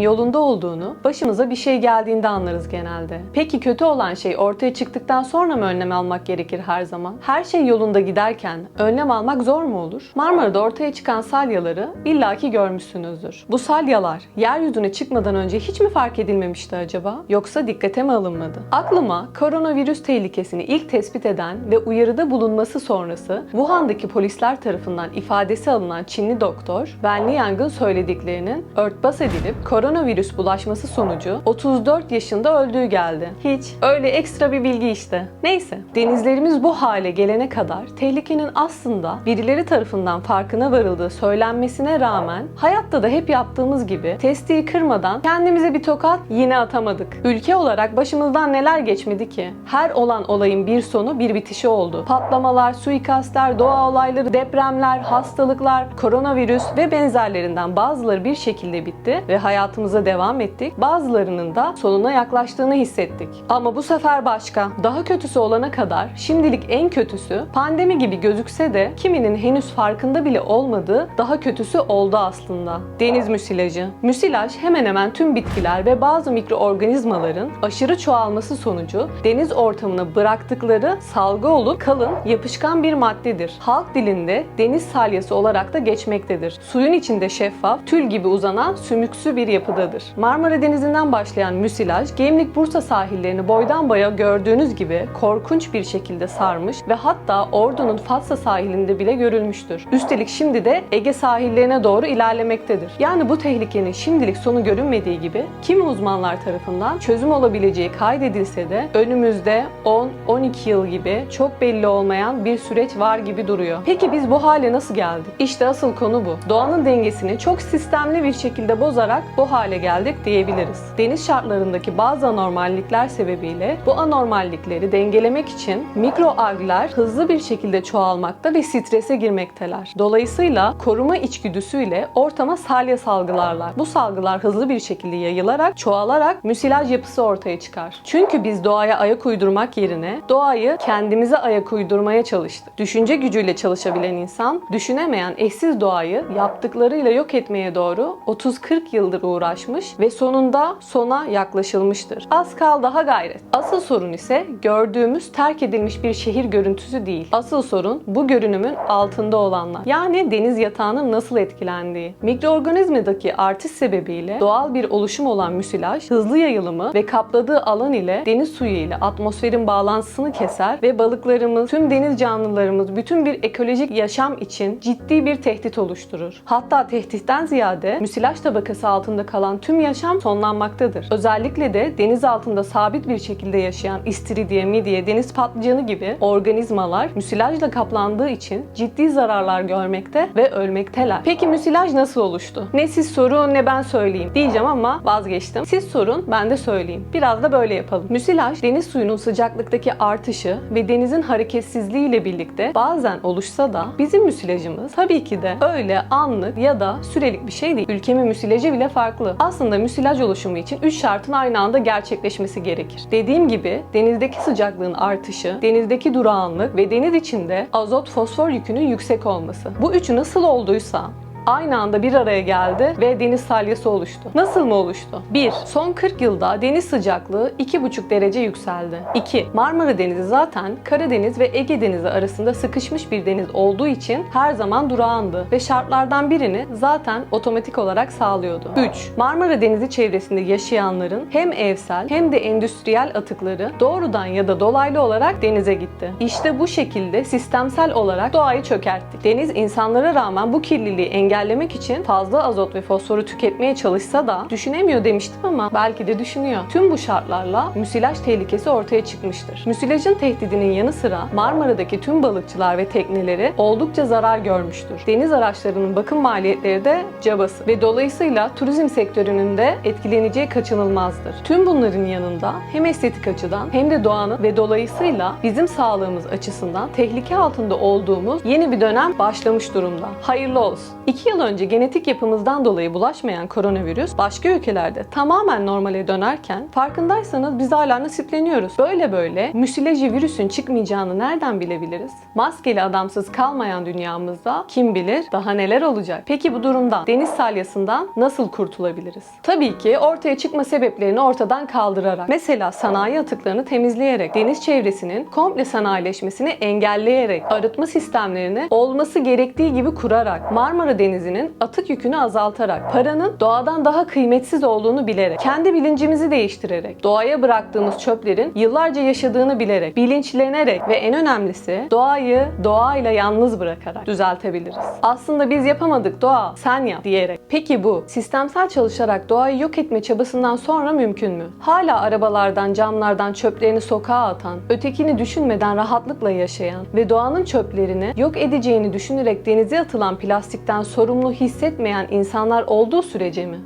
yolunda olduğunu başımıza bir şey geldiğinde anlarız genelde. Peki kötü olan şey ortaya çıktıktan sonra mı önlem almak gerekir her zaman? Her şey yolunda giderken önlem almak zor mu olur? Marmara'da ortaya çıkan salyaları illaki görmüşsünüzdür. Bu salyalar yeryüzüne çıkmadan önce hiç mi fark edilmemişti acaba? Yoksa dikkate mi alınmadı? Aklıma koronavirüs tehlikesini ilk tespit eden ve uyarıda bulunması sonrası Wuhan'daki polisler tarafından ifadesi alınan Çinli doktor Wen Liang'ın söylediklerinin örtbas edilip koronavirüs bulaşması sonucu 34 yaşında öldüğü geldi. Hiç. Öyle ekstra bir bilgi işte. Neyse. Denizlerimiz bu hale gelene kadar tehlikenin aslında birileri tarafından farkına varıldığı söylenmesine rağmen hayatta da hep yaptığımız gibi testiyi kırmadan kendimize bir tokat yine atamadık. Ülke olarak başımızdan neler geçmedi ki? Her olan olayın bir sonu bir bitişi oldu. Patlamalar, suikastler, doğa olayları, depremler, hastalıklar, koronavirüs ve benzerlerinden bazıları bir şekilde bitti ve hayatımıza devam ettik. Bazılarının da sonuna yaklaştığını hissettik. Ama bu sefer başka. Daha kötüsü olana kadar şimdilik en kötüsü pandemi gibi gözükse de kiminin henüz farkında bile olmadığı daha kötüsü oldu aslında. Deniz müsilajı. Müsilaj hemen hemen tüm bitkiler ve bazı mikroorganizmaların aşırı çoğalması sonucu deniz ortamına bıraktıkları salgı olup kalın, yapışkan bir maddedir. Halk dilinde deniz salyası olarak da geçmektedir. Suyun içinde şeffaf, tül gibi uzanan sümüksü bir yapıdadır. Marmara Denizi'nden başlayan müsilaj, Gemlik Bursa sahillerini boydan boya gördüğünüz gibi korkunç bir şekilde sarmış ve hatta Ordu'nun Fatsa sahilinde bile görülmüştür. Üstelik şimdi de Ege sahillerine doğru ilerlemektedir. Yani bu tehlikenin şimdilik sonu görünmediği gibi kimi uzmanlar tarafından çözüm olabileceği kaydedilse de önümüzde 10-12 yıl gibi çok belli olmayan bir süreç var gibi duruyor. Peki biz bu hale nasıl geldik? İşte asıl konu bu. Doğanın dengesini çok sistemli bir şekilde bozarak bu hale geldik diyebiliriz. Deniz şartlarındaki bazı anormallikler sebebiyle bu anormallikleri dengelemek için mikroalgler hızlı bir şekilde çoğalmakta ve strese girmekteler. Dolayısıyla koruma içgüdüsüyle ortama salya salgılarlar. Bu salgılar hızlı bir şekilde yayılarak, çoğalarak müsilaj yapısı ortaya çıkar. Çünkü biz doğaya ayak uydurmak yerine doğayı kendimize ayak uydurmaya çalıştık. Düşünce gücüyle çalışabilen insan, düşünemeyen eşsiz doğayı yaptıklarıyla yok etmeye doğru 30-40 yıldır uğraşmış ve sonunda sona yaklaşılmıştır. Az kal daha gayret. Asıl sorun ise gördüğümüz terk edilmiş bir şehir görüntüsü değil. Asıl sorun bu görünümün altında olanlar. Yani deniz yatağının nasıl etkilendiği. Mikroorganizmadaki artış sebebiyle doğal bir oluşum olan müsilaj hızlı yayılımı ve kapladığı alan ile deniz suyu ile atmosferin bağlantısını keser ve balıklarımız, tüm deniz canlılarımız, bütün bir ekolojik yaşam için ciddi bir tehdit oluşturur. Hatta tehditten ziyade müsilaj tabakası altında kalan tüm yaşam sonlanmaktadır. Özellikle de deniz altında sabit bir şekilde yaşayan istiridye, midye, deniz patlıcanı gibi organizmalar müsilajla kaplandığı için ciddi zararlar görmekte ve ölmekteler. Peki müsilaj nasıl oluştu? Ne siz sorun ne ben söyleyeyim diyeceğim ama vazgeçtim. Siz sorun ben de söyleyeyim. Biraz da böyle yapalım. Müsilaj deniz suyunun sıcaklıktaki artışı ve denizin hareketsizliği ile birlikte bazen oluşsa da bizim müsilajımız tabii ki de öyle anlık ya da sürelik bir şey değil. Ülkemin müsilajı bile farklı. Aslında müsilaj oluşumu için 3 şartın aynı anda gerçekleşmesi gerekir. Dediğim gibi denizdeki sıcaklığın artışı, denizdeki durağanlık ve deniz içinde azot fosfor yükünün yüksek olması. Bu üçü nasıl olduysa aynı anda bir araya geldi ve deniz salyası oluştu. Nasıl mı oluştu? 1. Son 40 yılda deniz sıcaklığı 2,5 derece yükseldi. 2. Marmara Denizi zaten Karadeniz ve Ege Denizi arasında sıkışmış bir deniz olduğu için her zaman durağandı ve şartlardan birini zaten otomatik olarak sağlıyordu. 3. Marmara Denizi çevresinde yaşayanların hem evsel hem de endüstriyel atıkları doğrudan ya da dolaylı olarak denize gitti. İşte bu şekilde sistemsel olarak doğayı çökerttik. Deniz insanlara rağmen bu kirliliği engellemek için fazla azot ve fosforu tüketmeye çalışsa da düşünemiyor demiştim ama belki de düşünüyor. Tüm bu şartlarla müsilaj tehlikesi ortaya çıkmıştır. Müsilajın tehdidinin yanı sıra Marmara'daki tüm balıkçılar ve tekneleri oldukça zarar görmüştür. Deniz araçlarının bakım maliyetleri de cabası ve dolayısıyla turizm sektörünün de etkileneceği kaçınılmazdır. Tüm bunların yanında hem estetik açıdan hem de doğanın ve dolayısıyla bizim sağlığımız açısından tehlike altında olduğumuz yeni bir dönem başlamış durumda. Hayırlı olsun. 2 yıl önce genetik yapımızdan dolayı bulaşmayan koronavirüs başka ülkelerde tamamen normale dönerken farkındaysanız biz hala nasipleniyoruz. Böyle böyle müsilajı virüsün çıkmayacağını nereden bilebiliriz? Maskeli adamsız kalmayan dünyamızda kim bilir daha neler olacak? Peki bu durumdan, deniz salyasından nasıl kurtulabiliriz? Tabii ki ortaya çıkma sebeplerini ortadan kaldırarak. Mesela sanayi atıklarını temizleyerek, deniz çevresinin komple sanayileşmesini engelleyerek, arıtma sistemlerini olması gerektiği gibi kurarak, Marmara Denizi'nin atık yükünü azaltarak, paranın doğadan daha kıymetsiz olduğunu bilerek, kendi bilincimizi değiştirerek, doğaya bıraktığımız çöplerin yıllarca yaşadığını bilerek, bilinçlenerek ve en önemlisi doğayı doğayla yalnız bırakarak düzeltebiliriz. Aslında biz yapamadık doğa, sen yap diyerek. Peki bu sistemsel çalışarak doğayı yok etme çabasından sonra mümkün mü? Hala arabalardan, camlardan çöplerini sokağa atan, ötekini düşünmeden rahatlıkla yaşayan ve doğanın çöplerini yok edeceğini düşünerek denize atılan plastikten sorumlu hissetmeyen insanlar olduğu sürece mi?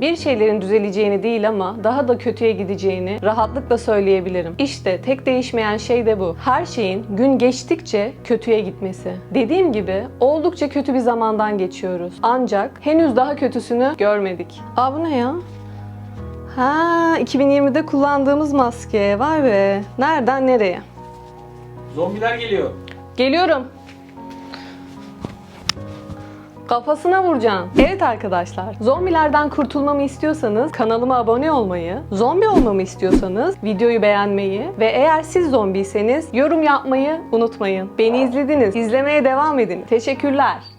Bir şeylerin düzeleceğini değil ama daha da kötüye gideceğini rahatlıkla söyleyebilirim. İşte tek değişmeyen şey de bu. Her şeyin gün geçtikçe kötüye gitmesi. Dediğim gibi oldukça kötü bir zamandan geçiyoruz. Ancak henüz daha kötüsünü görmedik. Aa bu ne ya? Ha 2020'de kullandığımız maske. Vay be. Nereden nereye? Zombiler geliyor. Geliyorum. Kafasına vuracaksın. Evet arkadaşlar, zombilerden kurtulmamı istiyorsanız kanalıma abone olmayı, zombi olmamı istiyorsanız videoyu beğenmeyi ve eğer siz zombiyseniz yorum yapmayı unutmayın. Beni izlediniz, izlemeye devam edin. Teşekkürler.